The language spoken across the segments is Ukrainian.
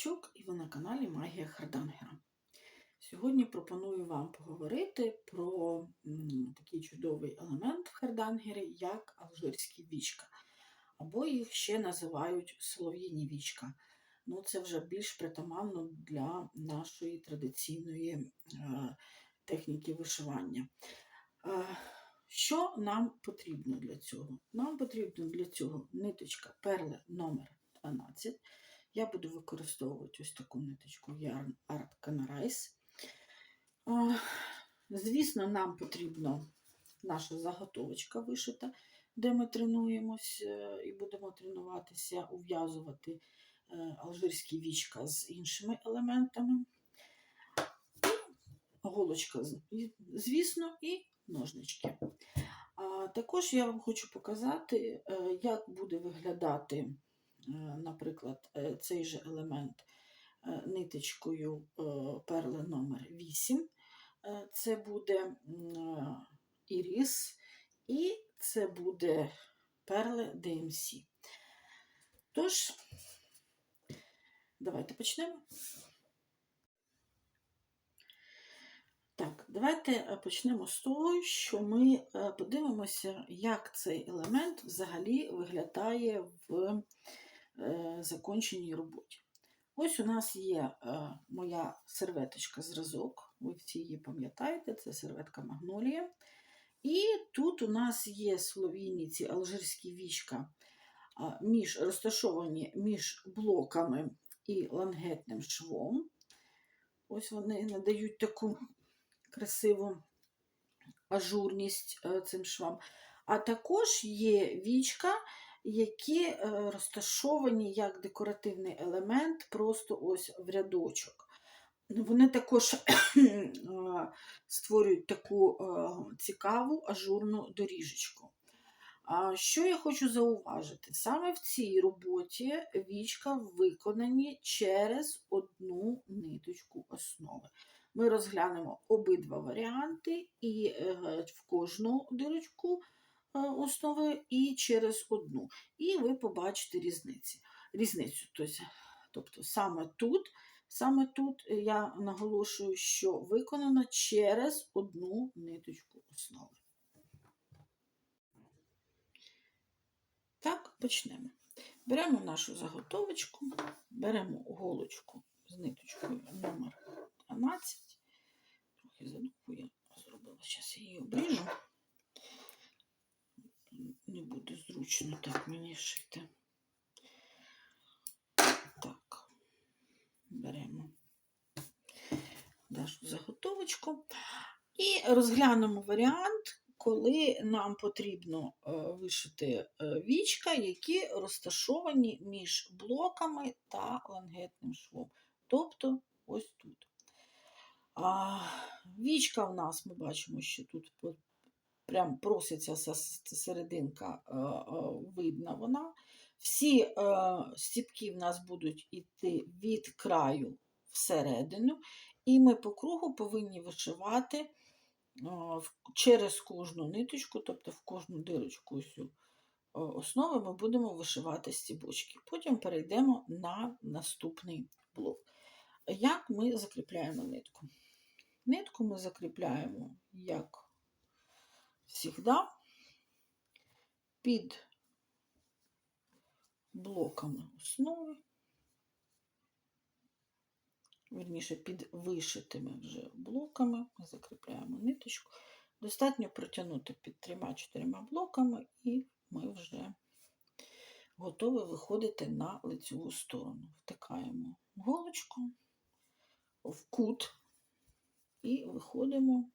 Савчук і ви на каналі Магія Хардангера. Сьогодні пропоную вам поговорити про такий чудовий елемент в Хардангері, як алжирські вічка. Або їх ще називають солов'їні вічка. Ну, це вже більш притаманно для нашої традиційної е, техніки вишивання. Е, що нам потрібно для цього? Нам потрібно для цього ниточка перли номер 12. Я буду використовувати ось таку ниточку Yarn Art Canarise. Звісно, нам потрібна наша заготовочка вишита, де ми тренуємось е, і будемо тренуватися, ув'язувати е, алжирські вічка з іншими елементами. Голочка, звісно, і ножнички. Також я вам хочу показати, е, як буде виглядати, наприклад, е, цей же елемент е, ниточкою е, перли номер 8. Е, Це буде е, іріс, і це буде перли DMC. Тож, давайте почнемо. Так, давайте е, почнемо з того, що ми е, подивимося, як цей елемент взагалі виглядає в е, законченій роботі. Ось у нас є е, моя серветочка зразок, ви всі її пам'ятаєте, це серветка Магнолія. І тут у нас є солов'їні ці алжирські вічка між, розташовані між блоками і лангетним швом. Ось вони надають таку красиву ажурність е, цим швам. А також є вічка, які е, розташовані як декоративний елемент, просто ось в рядочок. Вони також е, створюють таку е, цікаву ажурну доріжечку. Що я хочу зауважити? Саме в цій роботі вічка виконані через одну ниточку основи. Ми розглянемо обидва варіанти, і в кожну дирочку основи, і через одну. І ви побачите різниці. різницю. Тобто, саме тут, саме тут я наголошую, що виконано через одну ниточку основи. Так, почнемо. Беремо нашу заготовочку, беремо голочку з ниточкою номер 12. Трохи задумку я зробила. Зараз її обріжу. Не буде зручно так мені шити. Так, беремо нашу заготовочку і розглянемо варіант, коли нам потрібно е, вишити е, вічка, які розташовані між блоками та лангетним швом. Тобто ось тут. А, Вічка в нас, ми бачимо, що тут прям проситься серединка видна вона. Всі стіпки в нас будуть йти від краю всередину, і ми по кругу повинні вишивати через кожну ниточку, тобто в кожну дирочку цю, основи ми будемо вишивати стібочки. Потім перейдемо на наступний блок. Як ми закріпляємо нитку? Нитку ми закріпляємо, як завжди, під блоками основи, вірніше, під вишитими вже блоками, ми закріпляємо ниточку. Достатньо протягнути під трьома-чотирма блоками, і ми вже готові виходити на лицеву сторону. Втикаємо голочку в кут і виходимо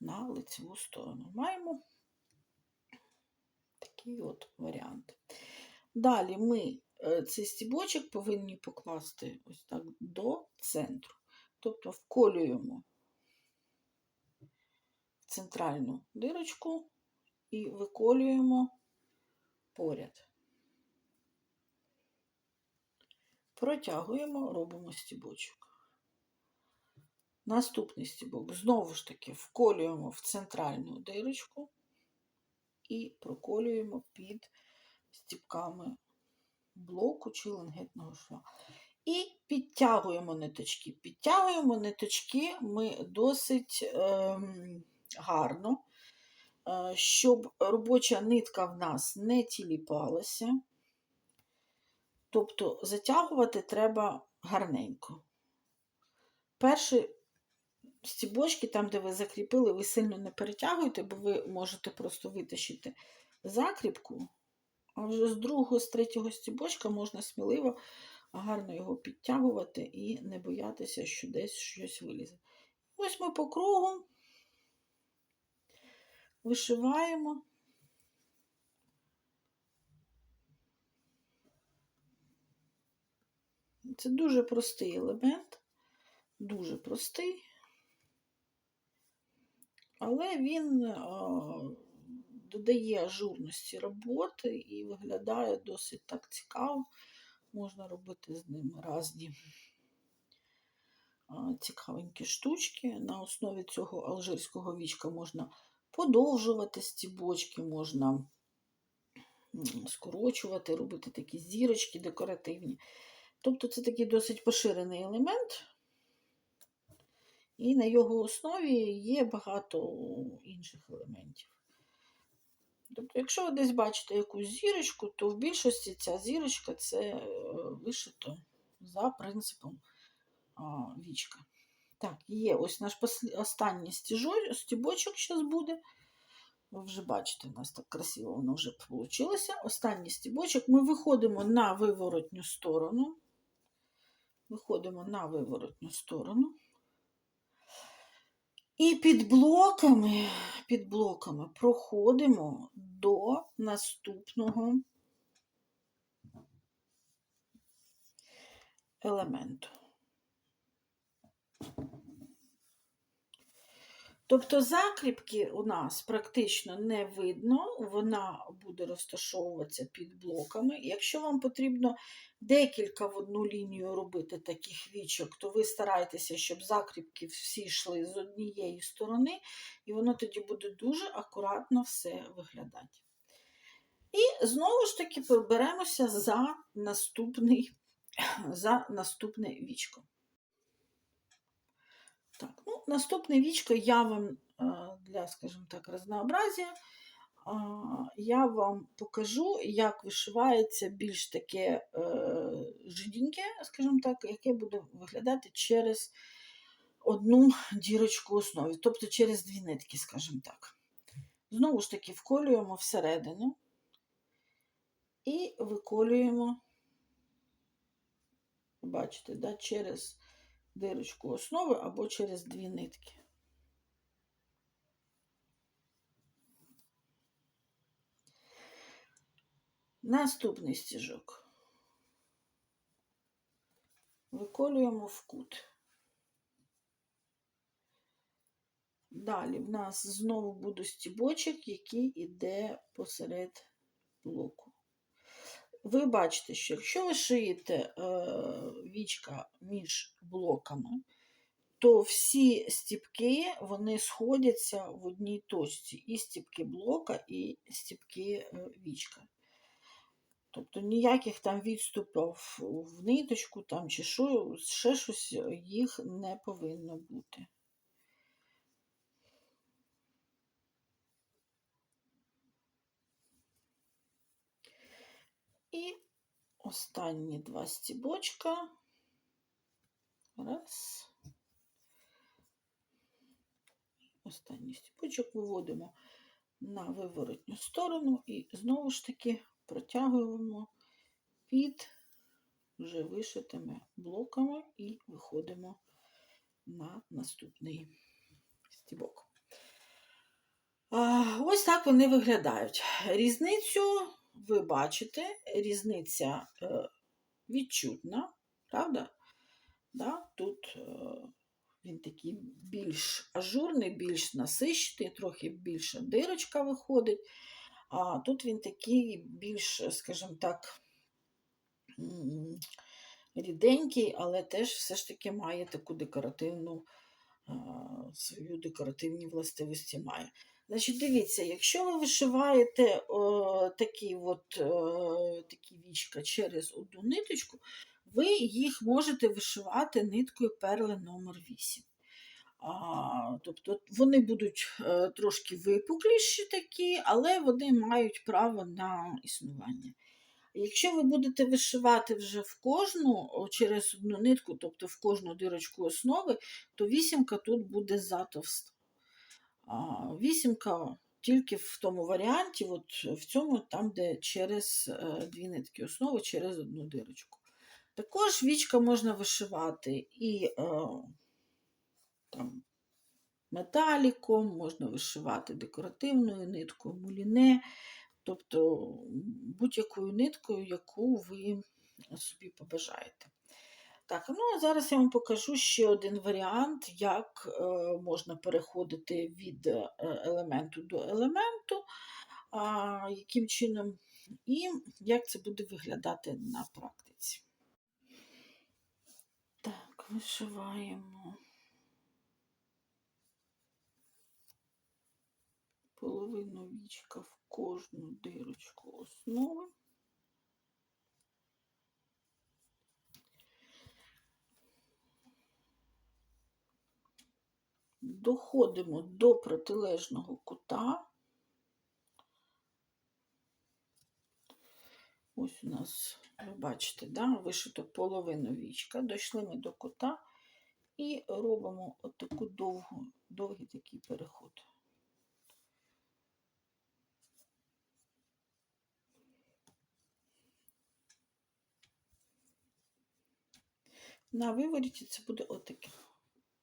на лицеву сторону. Маємо такий от варіант. Далі ми е, цей стібочок повинні покласти ось так до центру. Тобто вколюємо центральну дирочку і виколюємо поряд. Протягуємо, робимо стібочок. Наступний стібок знову ж таки вколюємо в центральну дирочку і проколюємо під стібками блоку чи лангетного шва. І підтягуємо ниточки. Підтягуємо ниточки ми досить ем, гарно, е, щоб робоча нитка в нас не тіліпалася. Тобто затягувати треба гарненько. Перші стібочки, там, де ви закріпили, ви сильно не перетягуєте, бо ви можете просто витащити закріпку, а вже з другого, з третього стібочка можна сміливо гарно його підтягувати і не боятися, що десь щось вилізе. Ось ми по кругу вишиваємо. Це дуже простий елемент, дуже простий, але він а, додає ажурності роботи і виглядає досить так цікаво. Можна робити з ним різні а, цікавенькі штучки. На основі цього алжирського вічка можна подовжувати стібочки, можна скорочувати, робити такі зірочки декоративні. Тобто це такий досить поширений елемент, і на його основі є багато інших елементів. Тобто, якщо ви десь бачите якусь зірочку, то в більшості ця зірочка це е, вишито за принципом вічка. Так, є ось наш останній стібочок зараз буде. Ви вже бачите, у нас так красиво воно вже вийшло. Останній стібочок. Ми виходимо на виворотню сторону. Виходимо на виворотню сторону. І під блоками, під блоками проходимо до наступного елементу. Тобто закріпки у нас практично не видно, вона буде розташовуватися під блоками. Якщо вам потрібно декілька в одну лінію робити таких вічок, то ви старайтеся, щоб закріпки всі йшли з однієї сторони, і воно тоді буде дуже акуратно все виглядати. І знову ж таки беремося за за наступне вічко. Так, ну, наступне вічко я вам е, для, скажімо так, разнообразія, я вам покажу, як вишивається більш таке е, жиденьке, скажімо так, яке буде виглядати через одну дірочку в основі, тобто через дві нитки, скажімо так. Знову ж таки, вколюємо всередину і виколюємо, бачите, да, через дирочку основи або через дві нитки. Наступний стіжок. Виколюємо в кут. Далі в нас знову буде стібочок, який йде посеред блоку. Ви бачите, що якщо ви шиєте е, вічка між блоками, то всі стіпки вони сходяться в одній точці. І стіпки блока, і стіпки е, вічка. Тобто ніяких там відступів в ниточку там, чи що, ще щось їх не повинно бути. І останні два стібочка. Раз. Останній стібочок виводимо на виворотню сторону і знову ж таки протягуємо під вже вишитими блоками і виходимо на наступний стібок. Ось так вони виглядають. Різницю ви бачите, різниця е, відчутна, правда? Да? Тут е, він такий більш ажурний, більш насищений, трохи більша дирочка виходить. А тут він такий більш, скажімо так, ріденький, але теж все ж таки має таку декоративну, а, свою декоративні властивості має. Значить, дивіться, якщо ви вишиваєте о, такі от, о, такі вічка через одну ниточку, ви їх можете вишивати ниткою перли номер 8. А, тобто вони будуть е, трошки випукліші такі, але вони мають право на існування. Якщо ви будете вишивати вже в кожну через одну нитку, тобто в кожну дирочку основи, то вісімка тут буде затовста. Вісімка тільки в тому варіанті, от в цьому, там, де через е, дві нитки основи, через одну дирочку. Також вічка можна вишивати і е, там, металіком, можна вишивати декоративною ниткою, муліне, тобто будь-якою ниткою, яку ви собі побажаєте. Так, ну а зараз я вам покажу ще один варіант, як е, можна переходити від е, елементу до елементу, а, яким чином, і як це буде виглядати на практиці. Так, вишиваємо половину вічка в кожну дирочку основи. Доходимо до протилежного кута. Ось у нас, ви бачите, да, вишито половину вічка, дійшли ми до кута і робимо отаку довгу, довгий такий переход. На вивороті це буде отаке.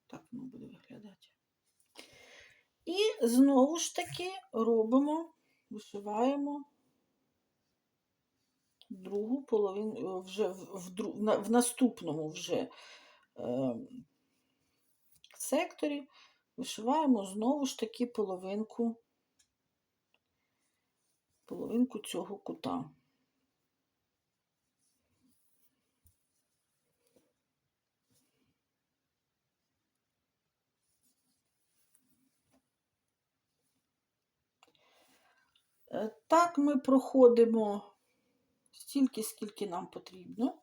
Так воно буде виглядати. І знову ж таки робимо, вишиваємо другу половину вже в, в, в наступному вже е, секторі вишиваємо знову ж таки половинку, половинку цього кута. Так ми проходимо стільки, скільки нам потрібно.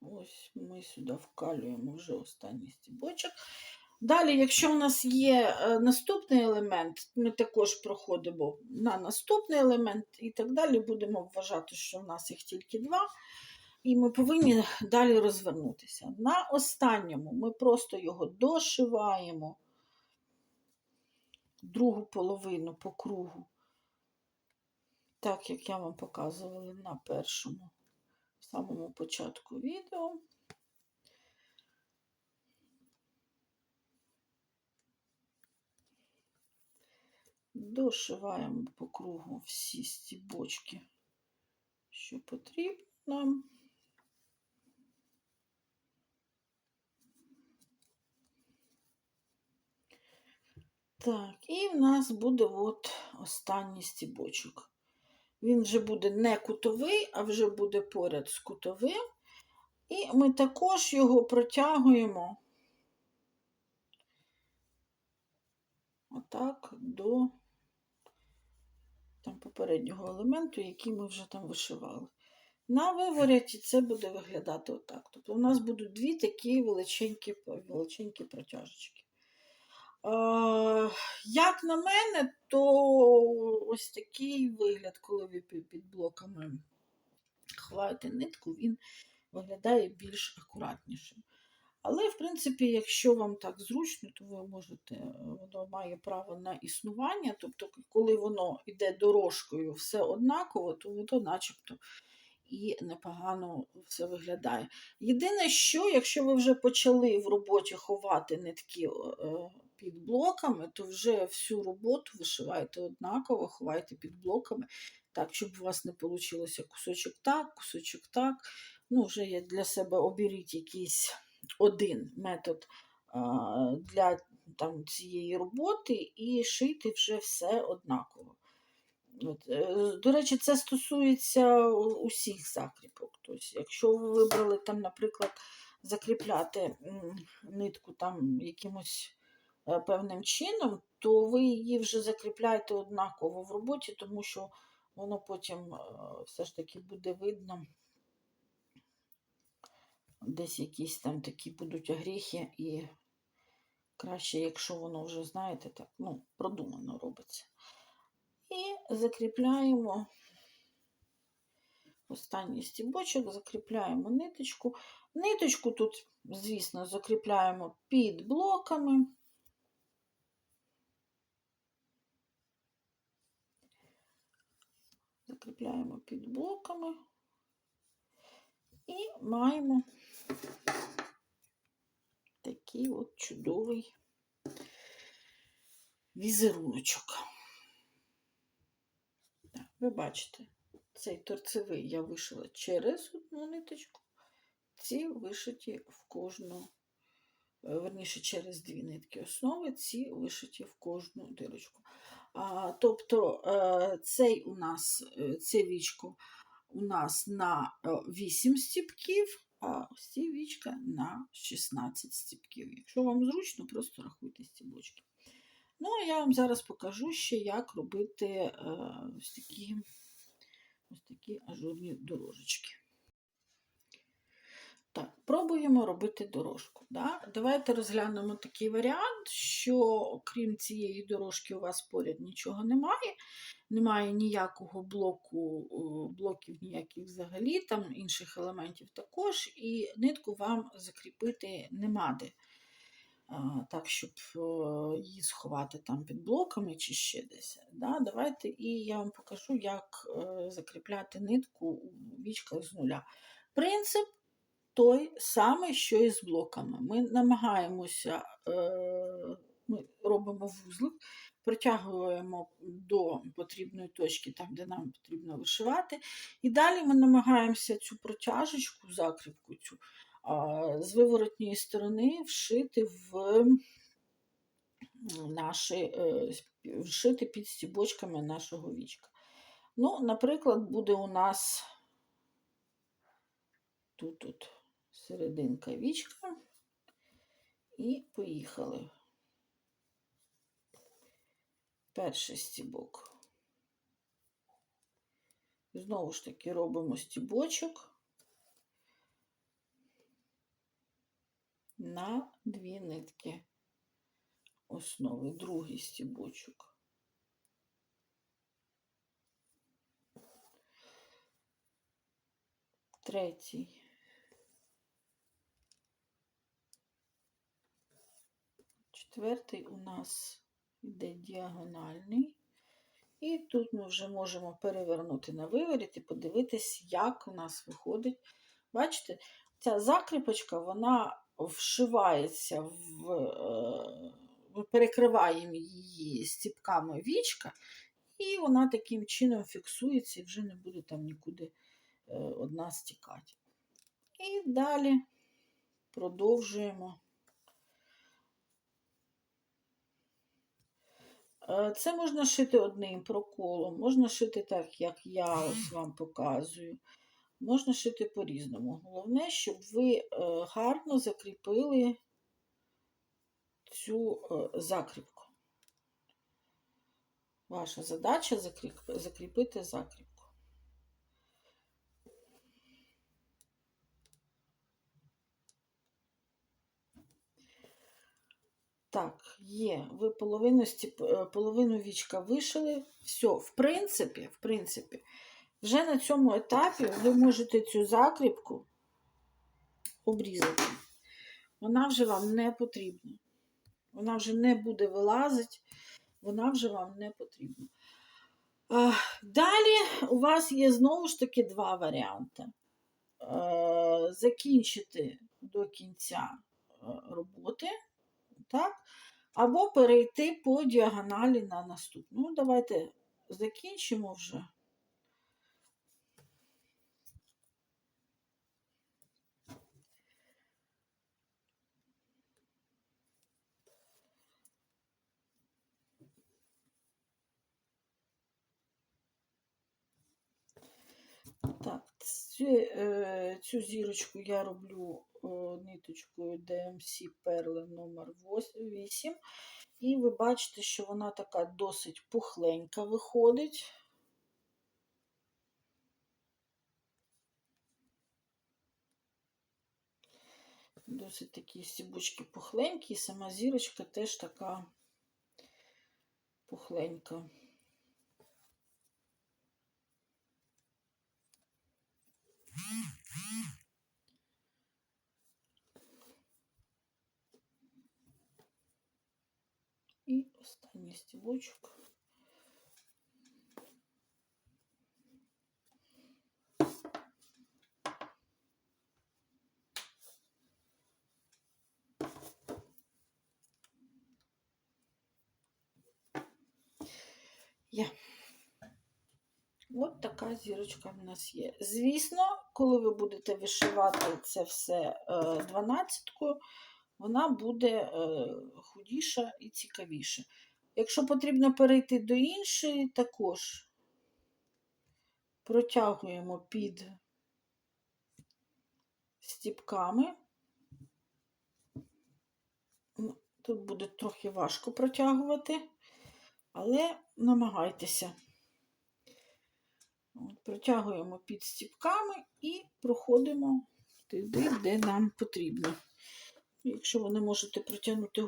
Ось ми сюди вкалюємо вже останній стібочок. Далі, якщо у нас є е, наступний елемент, ми також проходимо на наступний елемент і так далі будемо вважати, що в нас їх тільки два. І ми повинні далі розвернутися. На останньому ми просто його дошиваємо другу половину по кругу, так як я вам показувала на першому, самому початку відео. Дошиваємо по кругу всі стібочки, що потрібно нам. Так, і в нас буде от останній стібочок. Він вже буде не кутовий, а вже буде поряд з кутовим. І ми також його протягуємо отак до там, попереднього елементу, який ми вже там вишивали. На вивороті це буде виглядати отак. Тобто у нас будуть дві такі величенькі, величенькі протяжечки. Е, Як на мене, то ось такий вигляд, коли ви під блоками ховаєте нитку, він виглядає більш акуратнішим. Але, в принципі, якщо вам так зручно, то ви можете, воно має право на існування. Тобто, коли воно йде дорожкою все однаково, то воно начебто і непогано все виглядає. Єдине, що, якщо ви вже почали в роботі ховати нитки е, під блоками, то вже всю роботу вишиваєте однаково, ховайте під блоками, так, щоб у вас не вийшло кусочок так, кусочок так. Ну, вже є для себе оберіть якийсь один метод а, для там, цієї роботи і шити вже все однаково. От, е, До речі, це стосується усіх закріпок. Тобто, якщо ви вибрали, там, наприклад, закріпляти нитку там якимось певним чином, то ви її вже закріпляєте однаково в роботі, тому що воно потім е, все ж таки буде видно. Десь якісь там такі будуть огріхи, і краще, якщо воно вже, знаєте, так, ну, продумано робиться. І закріпляємо останній стібочок, закріпляємо ниточку. Ниточку тут, звісно, закріпляємо під блоками. Закріпляємо під блоками і маємо такий от чудовий візеруночок. Ви бачите, цей торцевий я вишила через одну ниточку, ці вишиті в кожну, верніше, через дві нитки основи, ці вишиті в кожну дирочку. Тобто е, цей у нас, е, це вічко у нас на 8 стіпків, а ці вічка на 16 стіпків. Якщо вам зручно, просто рахуйте стібочки. Ну, а я вам зараз покажу ще, як робити е, ось такі, ось такі ажурні дорожечки. Так, пробуємо робити дорожку. Да? Давайте розглянемо такий варіант, що крім цієї дорожки, у вас поряд нічого немає. Немає ніякого блоку, блоків ніяких взагалі, там інших елементів також, і нитку вам закріпити нема де. Так, щоб її сховати там під блоками чи ще десь. Да? Давайте і я вам покажу, як е, закріпляти нитку у вічках з нуля. Принцип той самий, що і з блоками. Ми намагаємося, е, ми робимо вузлик, притягуємо до потрібної точки, там, де нам потрібно вишивати. І далі ми намагаємося цю протяжечку, закріпку цю, з виворотньої сторони вшити в наші, е, вшити під стібочками нашого вічка. Ну, наприклад, буде у нас тут от серединка вічка і поїхали. Перший стібок. Знову ж таки робимо стібочок на дві нитки основи, другий стібочок. Третій. Четвертий у нас йде діагональний. І тут ми вже можемо перевернути на виворіт і подивитись, як у нас виходить. Бачите, ця закріпочка, вона вшивається в, е, перекриваємо її стіпками вічка, і вона таким чином фіксується і вже не буде там нікуди е, одна стікати. І далі продовжуємо. Це можна шити одним проколом, можна шити так, як я ось вам показую. Можна шити по-різному. Головне, щоб ви е, гарно закріпили цю е, закріпку. Ваша задача закріпити закріпку. Так, є. Ви половину, е, половину вічка вишили. Все, в принципі, в принципі, вже на цьому етапі ви можете цю закріпку обрізати. Вона вже вам не потрібна. Вона вже не буде вилазити, вона вже вам не потрібна. Далі у вас є знову ж таки два варіанти. Е, Закінчити до кінця е, роботи, так? або перейти по діагоналі на наступну. Ну, давайте закінчимо вже. Так, цю, е, цю зірочку я роблю Е, ниточкою DMC перли номер 8 І ви бачите, що вона така досить пухленька виходить. Досить такі стібочки пухленькі, і сама зірочка теж така пухленька. Mm-hmm. Останній стібочок. Є. От така зірочка в нас є. Звісно, коли ви будете вишивати це все дванадцяткою, вона буде е, худіша і цікавіша. Якщо потрібно перейти до іншої, також протягуємо під стіпками. Ну, Тут буде трохи важко протягувати, але намагайтеся. От, Протягуємо під стіпками і проходимо туди, де нам потрібно. Якщо ви не можете протягнути е,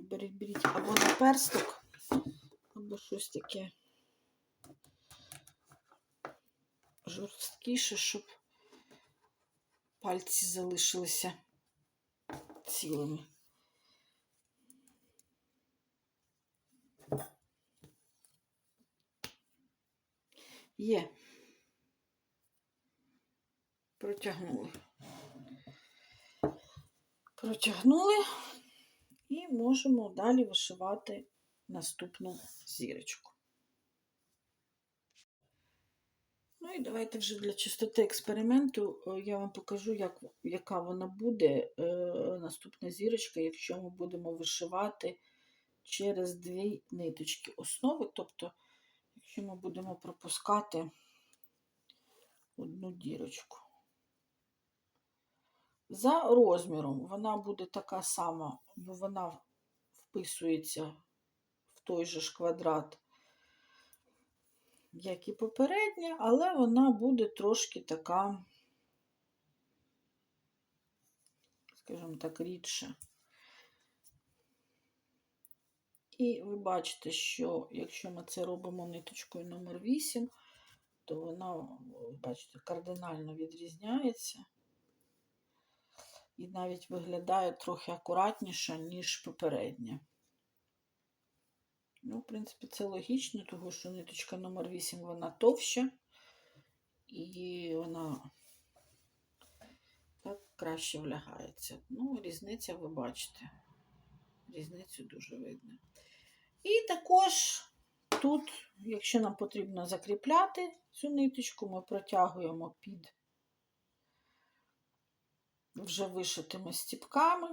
беріть, беріть або на персток, або щось таке жорсткіше, щоб пальці залишилися цілими. Є. Протягнули. Протягнули і можемо далі вишивати наступну зірочку. Ну і давайте вже для чистоти експерименту е, я вам покажу, як, яка вона буде е, наступна зірочка, якщо ми будемо вишивати через дві ниточки основи, тобто, якщо ми будемо пропускати одну дірочку. За розміром вона буде така сама, бо вона вписується в той же ж квадрат, як і попередня, але вона буде трошки така, скажімо так, рідша. І ви бачите, що якщо ми це робимо ниточкою номер 8, то вона, бачите, кардинально відрізняється і навіть виглядає трохи акуратніше, ніж попередня. Ну, в принципі, це логічно, тому що ниточка номер 8 вона товща, і вона так краще влягається. Ну, різниця, ви бачите, різницю дуже видно. І також тут, якщо нам потрібно закріпляти цю ниточку, ми протягуємо під вже вишитими стіпками.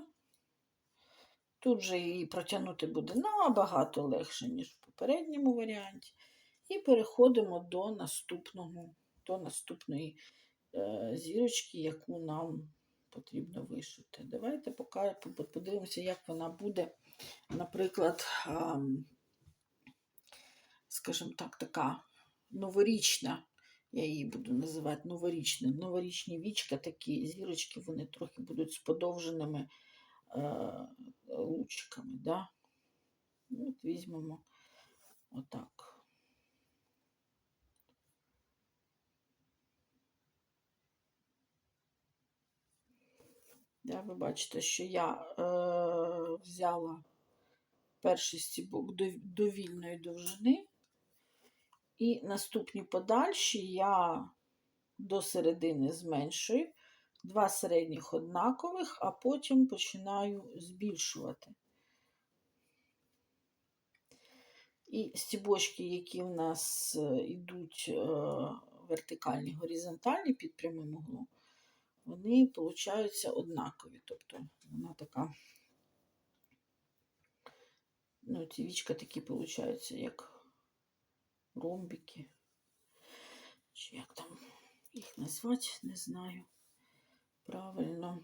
Тут же її протягнути буде набагато легше, ніж в попередньому варіанті. І переходимо до наступного, до наступної е, зірочки, яку нам потрібно вишити. Давайте подивимося, як вона буде, наприклад, е, скажімо так, така новорічна я її буду називати новорічним. Новорічні вічка, такі зірочки, вони трохи будуть з подовженими е, лучиками. Да? От Візьмемо отак. Да, ви бачите, що я е, взяла перший стібок довільної довжини. І наступні подальші я до середини зменшую, два середніх однакових, а потім починаю збільшувати. І стібочки, які в нас йдуть е, вертикальні, горизонтальні під прямим углом, вони получаються однакові. Тобто вона така, ну, ці вічка такі получаються, як ромбики. Чи як там їх назвати, не знаю правильно.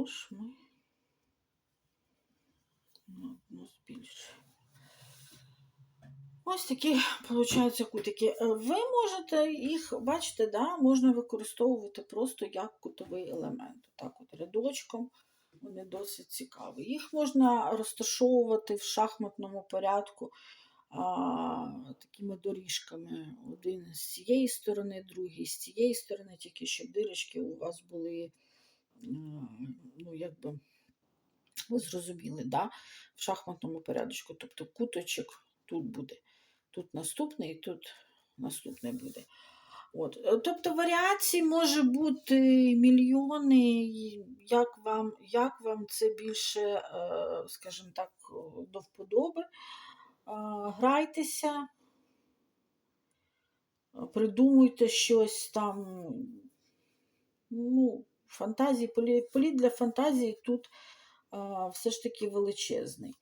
Тож ми одну збільшуємо. Ось такі, виходить, кутики. Е, Ви можете їх, бачите, да, можна використовувати просто як кутовий елемент. Так от рядочком вони досить цікаві. Їх можна розташовувати в шахматному порядку а, такими доріжками. Один з цієї сторони, другий з цієї сторони, тільки щоб дирочки у вас були, ну, якби, ви зрозуміли, да? в шахматному порядку. Тобто куточок тут буде. Тут наступний, і тут наступний буде. От. е, Тобто варіацій може бути мільйони, як вам, як вам це більше, е, скажімо так, до вподоби. Грайтеся, придумуйте щось там. Ну, фантазії, політ, політ для фантазії тут а, все ж таки величезний.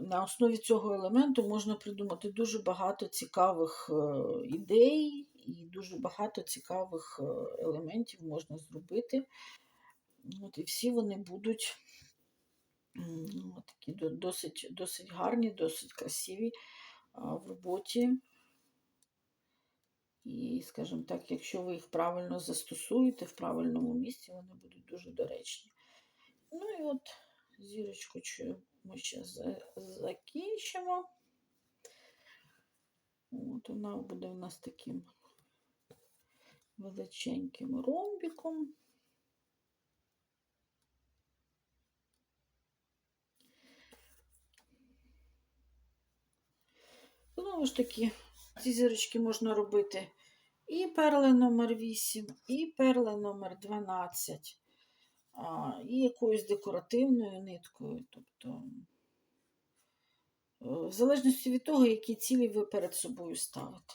На основі цього елементу можна придумати дуже багато цікавих е, ідей і дуже багато цікавих е, елементів можна зробити. От, і всі вони будуть ну, такі досить, досить гарні, досить красиві в роботі. І, скажімо так, якщо ви їх правильно застосуєте в правильному місці, вони будуть дуже доречні. Ну і от зірочку ми ще закінчимо. От вона буде у нас таким величеньким ромбіком. Знову ж таки, ці зірочки можна робити і перли номер 8, і перли номер 12, а, і якоюсь декоративною ниткою. Тобто, е, в залежності від того, які цілі ви перед собою ставите.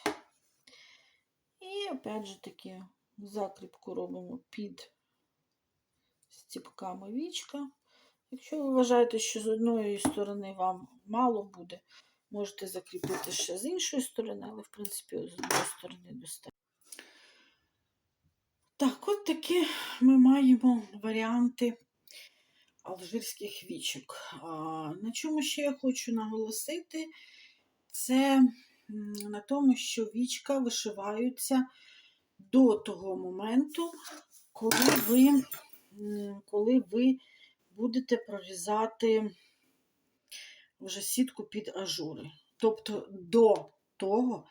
І опять же таки закріпку робимо під стіпками вічка. Якщо ви вважаєте, що з одної сторони вам мало буде, можете закріпити ще з іншої сторони, але в принципі з одної сторони достатньо. Так, от такі ми маємо варіанти алжирських вічок. На чому ще я хочу наголосити, це на тому, що вічка вишиваються до того моменту, коли ви, коли ви будете прорізати вже сітку під ажури. Тобто до того,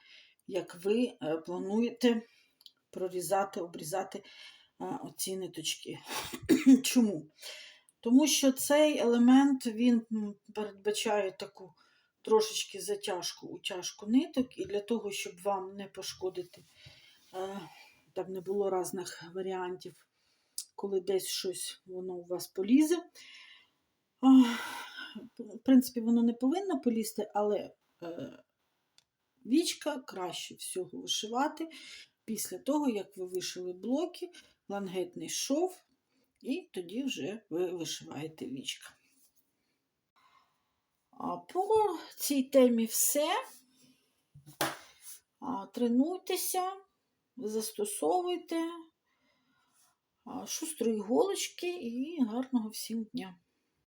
як ви е, плануєте прорізати, обрізати оці ниточки. Чому? Тому що цей елемент він передбачає таку трошечки затяжку, утяжку ниток, і для того, щоб вам не пошкодити, е, там не було різних варіантів, коли десь щось воно у вас полізе. В принципі, воно не повинно полізти, але е, вічка краще всього вишивати після того, як ви вишили блоки, лангетний шов, і тоді вже ви вишиваєте вічка. А по цій темі все. Тренуйтеся, застосовуйте шустрої голочки і гарного всім дня!